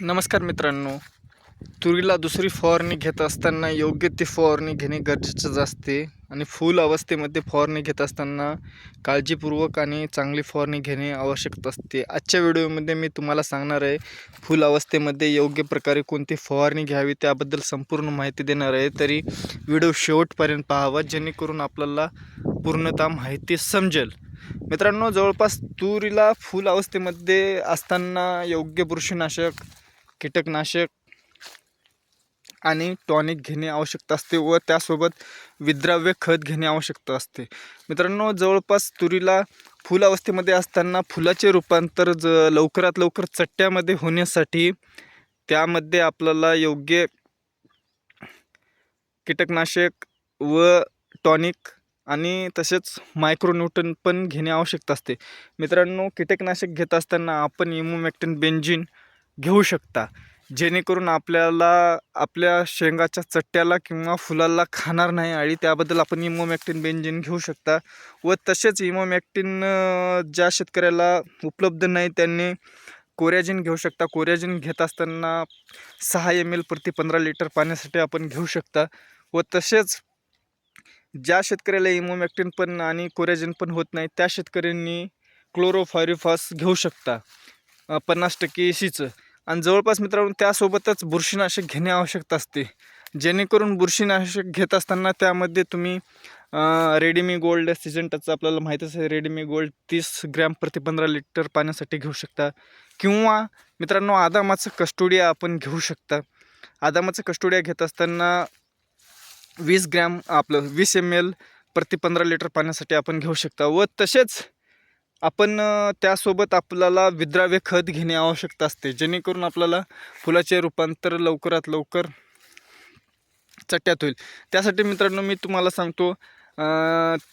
नमस्कार मित्रांनो. तुरीला दुसरी फवारणी घेत असताना योग्य ती फवारणी घेणे गरजेचंच असते आणि फुल अवस्थेमध्ये फवारणी घेत असताना काळजीपूर्वक आणि चांगली फवारणी घेणे आवश्यक असते. आजच्या व्हिडिओमध्ये मी तुम्हाला सांगणार आहे फुल अवस्थेमध्ये योग्य प्रकारे कोणती फवारणी घ्यावी त्याबद्दल संपूर्ण माहिती देणार आहे. तरी व्हिडिओ शेवटपर्यंत पाहावा जेणेकरून आपल्याला पूर्णतः माहिती समजेल. मित्रांनो जवळपास तुरीला फुल अवस्थेमध्ये असताना योग्य बुरशीनाशक कीटकनाशक आणि टॉनिक घेणे आवश्यकता असते व त्यासोबत विद्राव्य खत घेणे आवश्यकता असते. मित्रांनो जवळपास तुरीला फुल अवस्थेमध्ये असताना फुलाचे रूपांतर ज लवकरात लवकर चट्ट्यामध्ये होण्यासाठी त्यामध्ये आपल्याला योग्य कीटकनाशक व टॉनिक आणि तसेच मायक्रोन्यूटन पण घेणे आवश्यकता असते. मित्रांनो कीटकनाशक घेत असताना आपण इमोमॅक्टिन बेंजिन घेऊ शकता. जेणेकरून आपल्याला आपल्या शेंगाच्या चट्ट्याला किंवा फुलाला खाणार नाही आणि त्याबद्दल आपण इमोमॅक्टिन बेंजिन घेऊ शकता. व तसेच इमोमॅक्टिन ज्या शेतकऱ्याला उपलब्ध नाही त्यांनी कोरॅजिन घेऊ शकता. कोरॅजिन घेत असताना सहा एम एल प्रति पंधरा लिटर पाण्यासाठी आपण घेऊ शकता. व तसेच ज्या शेतकऱ्याला इमोमॅक्टिन पण आणि कोरॅजिन पण होत नाही त्या शेतकऱ्यांनी क्लोरोफायरिफॉस घेऊ शकता. पन्नास टक्के एसीचं आणि जवळपास मित्रांनो त्यासोबतच बुरशीनाशक घेणे आवश्यक असते. जेणेकरून बुरशीनाशक घेत असताना त्यामध्ये तुम्ही रेडीमी गोल्ड सिजंटाचं आपल्याला माहीतच आहे रेडीमी गोल्ड तीस ग्रॅम प्रति पंधरा लिटर पाण्यासाठी घेऊ शकता. किंवा मित्रांनो आदामाचं कस्टोडिया आपण घेऊ शकता. आदामाचं कस्टोडिया घेत असताना वीस ग्रॅम आपलं वीस एम एल प्रति पंधरा लिटर पाण्यासाठी आपण घेऊ शकता. व तसेच आपण त्यासोबत आपल्याला विद्राव्य खत घेणे आवश्यकता असते. जेणेकरून आपल्याला फुलाचे रूपांतर लवकरात लवकर चट्ट्यात होईल. त्यासाठी मित्रांनो मी तुम्हाला सांगतो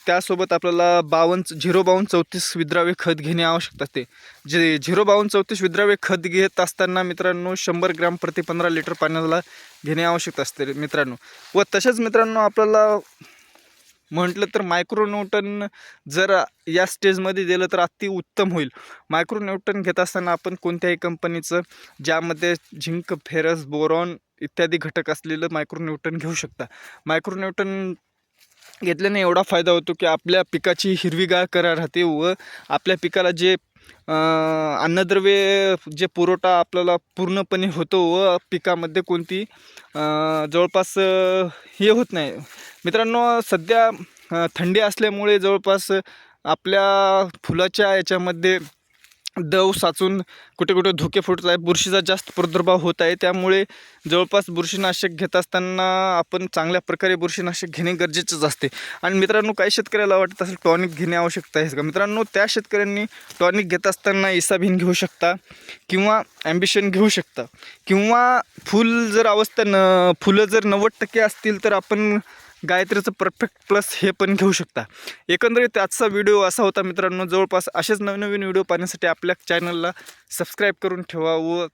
त्यासोबत आपल्याला बावन्न झिरो बावन्न चौतीस विद्राव्य खत घेणे आवश्यक असते. जे झिरो बावन्न चौतीस विद्राव्य खत घेत असताना मित्रांनो शंभर ग्रॅम प्रति पंधरा लिटर पाण्याला घेणे आवश्यक असते मित्रांनो. व तसेच मित्रांनो आपल्याला म्हटलं तर मायक्रोन्यूटन जर या स्टेजमध्ये दिलं तर अति उत्तम होईल. मायक्रोन्यूटन घेत असताना आपण कोणत्याही कंपनीचं ज्यामध्ये झिंक फेरस बोरॉन इत्यादी घटक असलेलं मायक्रोन्यूटन घेऊ शकता. मायक्रोन्यूटन घेतल्याने एवढा फायदा होतो की आपल्या पिकाची हिरवीगार करा राहते व आपल्या पिकाला जे अन्नद्रव्ये अन्नद्रव्य जे पुरवठा आपल्याला पूर्णपणे होतो व पिकामध्ये कोणती जवळपास हे होत नाही. मित्रांनो सध्या थंडी असल्यामुळे जवळपास आपल्या फुलाच्या याच्यामध्ये दव साचून कुठे कुठे धुके फुटत आहे बुरशीचा जास्त प्रादुर्भाव होत आहे. त्यामुळे जवळपास बुरशीनाशक घेत असताना आपण चांगल्या प्रकारे बुरशीनाशक घेणे गरजेचंच असते. आणि मित्रांनो काही शेतकऱ्याला वाटत असेल टॉनिक घेणे आवश्यकता आहे का? मित्रांनो त्या शेतकऱ्यांनी टॉनिक घेत असताना इसाबिन घेऊ शकता किंवा ॲम्बिशन घेऊ शकता किंवा फुल जर अवस्था न फुलं जर नव्वद टक्के असतील तर आपण गायत्रीचं परफेक्ट प्लस हे पण घेऊ शकता. एकंदरीत आजचा व्हिडिओ असा होता मित्रांनो जवळपास असेच नवनवीन व्हिडिओ पाहण्यासाठी आपल्या चॅनलला सबस्क्राईब करून ठेवा व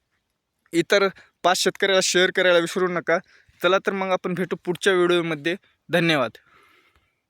इतर पाच शेतकऱ्याला शेअर करायला विसरू नका. चला तर मग आपण भेटू पुढच्या व्हिडिओमध्ये धन्यवाद.